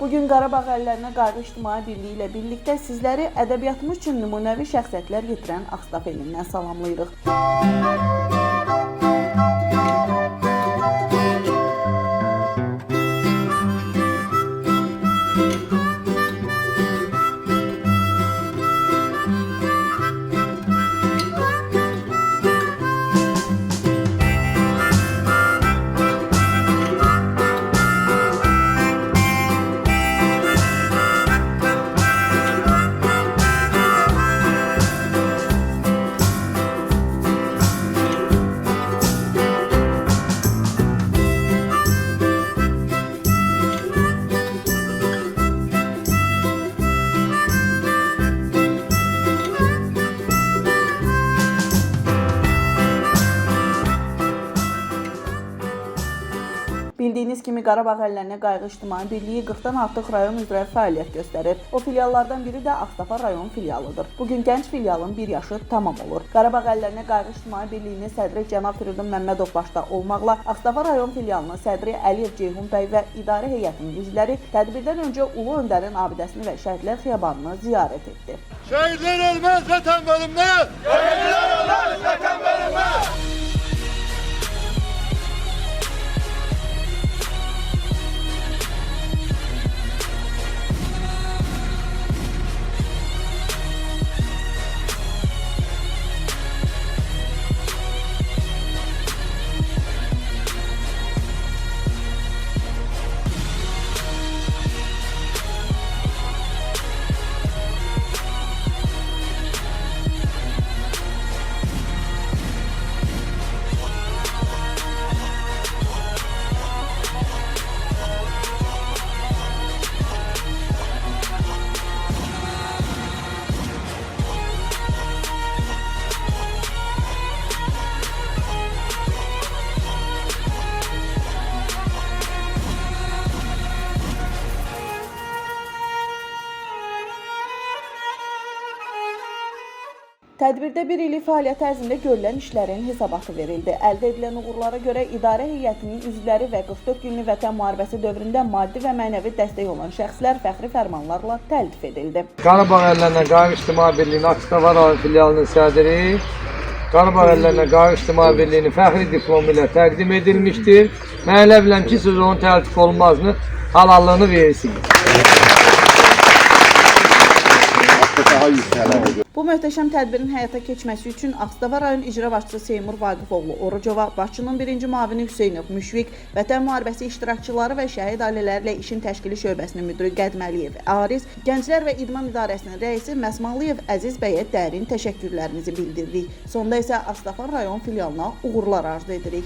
Bugün Qarabağ əllərinə Qayğı İctimai Birliyi ilə birlikdə sizləri ədəbiyyatımız üçün nümunəvi şəxsiyyətlər yetirən Ağstaf salamlayırıq. Bildiyiniz kimi Qarabağ əllərinə Qayğı İctimai Birliyi 40-dan artıq rayon üzrə fəaliyyət göstərir. O filiallardan biri də Ağstafa rayon filialıdır. Bu gün gənc filialın 1 yaşı tamam olur. Qarabağ əllərinə Qayğı İctimai Birliyinin sədri cənab Firidun Məmmədov başda olmaqla Ağstafa rayon filialının sədri Əliyev Ceyhun bəy və idarə heyətinin üzvləri tədbirdən öncə Ulu Öndərin abidəsini və Şəhidlər Xiyabanını ziyarət etdi. Şehitler ölmez vatan bölünmez. Tədbirdə bir illik fəaliyyət ərzində görülən işlərin hesabatı verildi. Əldə edilən uğurlara görə idarə heyətinin üzvləri və 44 günlük vətən müharibəsi dövründə maddi və mənəvi dəstək olan şəxslər fəxri fərmanlarla təltif edildi. Qarabağ əllərinə Qayğı İctimai Birliyinin Akstava rayon filialının sədri Qarabağ əllərinə Qayğı İctimai Birliyinin fəxri diplomu ilə təqdim edilmişdir. Mən elə biləm ki, siz onun təltif olunmazını halallığını verirsiniz. Bu möhtəşəm tədbirin həyata keçməsi üçün Ağstava rayon icra başçısı Seymur Vaqifoğlu Orucova, başçının birinci müavini Hüseynov Müşfiq, Vətən müharibəsi iştirakçıları və şəhid ailələri ilə işin təşkili şöbəsinin müdiri Qədməliyev Aris, Gənclər və İdman İdarəsinin rəisi Məsmalıyev Əziz bəyə dərin təşəkkürlərimizi bildirdik. Sonda isə Ağstafa rayon filialına uğurlar arzu edirik.